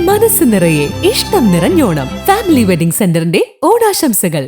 മനസ്സ് നിറയെ ഇഷ്ടം നിറഞ്ഞോണം. ഫാമിലി വെഡിംഗ് സെന്ററിന്റെ ഓണാശംസകൾ.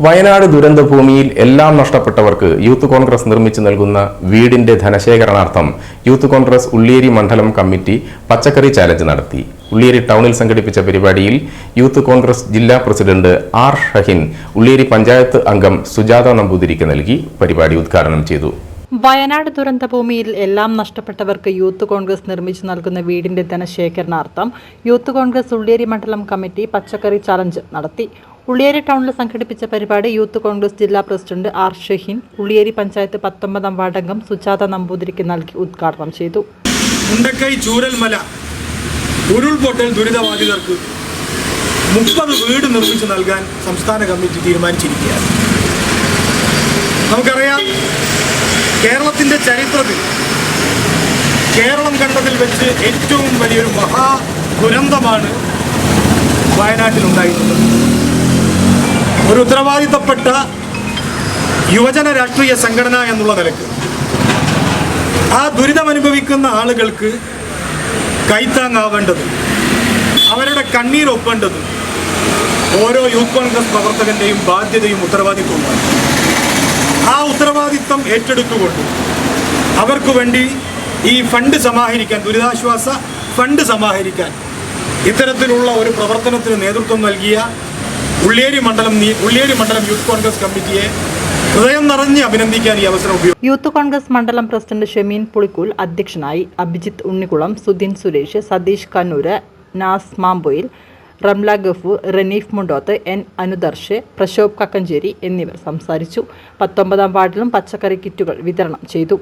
വയനാട് ദുരന്തഭൂമിയിൽ എല്ലാം നഷ്ടപ്പെട്ടവർക്ക് യൂത്ത് കോൺഗ്രസ് നിർമ്മിച്ചു നൽകുന്ന വീടിന്റെ ധനശേഖരണാർത്ഥം യൂത്ത് കോൺഗ്രസ് ഉള്ളിയേരി മണ്ഡലം കമ്മിറ്റി പച്ചക്കറി ചാലഞ്ച് നടത്തി. ഉള്ളിയേരി ടൗണിൽ സംഘടിപ്പിച്ച പരിപാടിയിൽ യൂത്ത് കോൺഗ്രസ് ജില്ലാ പ്രസിഡന്റ് ആർ ഷഹിൻ ഉള്ളിയേരി പഞ്ചായത്ത് അംഗം സുജാത നമ്പൂതിരിക്ക് നൽകി പരിപാടി ഉദ്ഘാടനം ചെയ്തു. വയനാട് ദുരന്തഭൂമിയിൽ എല്ലാം നഷ്ടപ്പെട്ടവർക്ക് യൂത്ത് കോൺഗ്രസ് നിർമ്മിച്ചു നൽകുന്ന വീടിന്റെ ധനശേഖരണാർത്ഥം യൂത്ത് കോൺഗ്രസ് ഉള്ളിയേരി മണ്ഡലം കമ്മിറ്റി പച്ചക്കറി ചലഞ്ച് നടത്തി. ഉള്ളിയേരി ടൗണിൽ സംഘടിപ്പിച്ച പരിപാടി യൂത്ത് കോൺഗ്രസ് ജില്ലാ പ്രസിഡന്റ് ആർ ഷഹീൻ ഉള്ളിയേരി പഞ്ചായത്ത് പത്തൊമ്പതാം വാർഡംഗം സുജാത നമ്പൂതിരിക്ക് നൽകി ഉദ്ഘാടനം ചെയ്തു. മുണ്ടക്കൈ ഉരുൾപൊട്ടൽ മുപ്പത് വീട് നിർമ്മിച്ചു നൽകാൻ സംസ്ഥാന കമ്മിറ്റി തീരുമാനിച്ചിരിക്കുകയാണ്. നമുക്കറിയാം കേരളത്തിന്റെ ചരിത്രത്തിൽ കേരളം കണ്ടതിൽ വെച്ച് ഏറ്റവും വലിയൊരു മഹാ ദുരന്തമാണ് വയനാട്ടിലുണ്ടായിട്ടുള്ളത് ഒരു ഉത്തരവാദിത്തപ്പെട്ട യുവജന രാഷ്ട്രീയ സംഘടന എന്നുള്ള നിലയ്ക്ക് ആ ദുരിതമനുഭവിക്കുന്ന ആളുകൾക്ക് കൈത്താങ്ങാവേണ്ടത് അവരുടെ കണ്ണീരൊപ്പേണ്ടത് ഓരോ യൂത്ത് കോൺഗ്രസ് പ്രവർത്തകന്റെയും ബാധ്യതയും ഉത്തരവാദിത്വവുമാണ്. ആ ഉത്തരവാദിത്വം ഏറ്റെടുത്തുകൊണ്ട് അവർക്ക് വേണ്ടി ഈ ഫണ്ട് സമാഹരിക്കാൻ ദുരിതാശ്വാസ ഫണ്ട് സമാഹരിക്കാൻ ഇത്തരത്തിലുള്ള ഒരു പ്രവർത്തനത്തിന് നേതൃത്വം നൽകിയ ഉള്ളിയേരി മണ്ഡലം ഉള്ളേരി മണ്ഡലം യൂത്ത് കോൺഗ്രസ് കമ്മിറ്റിയെ ഹൃദയം അഭിനന്ദിക്കാൻ ഈ അവസരം യൂത്ത് കോൺഗ്രസ് മണ്ഡലം പ്രസിഡന്റ് ഷെമീൻ പുളിക്കൂൽ അധ്യക്ഷനായി അഭിജിത്ത് ഉണ്ണിക്കുളം സുധീൻ സുരേഷ് സതീഷ് കണ്ണൂര് നാസ് മാമ്പൊയിൽ റംല ഗഫു റനീഫ് മുണ്ടോത്ത് എൻ അനുദർശ് പ്രശോഭ് കക്കഞ്ചേരി എന്നിവർ സംസാരിച്ചു. പത്തൊമ്പതാം വാർഡിലും പച്ചക്കറി കിറ്റുകൾ വിതരണം ചെയ്തു.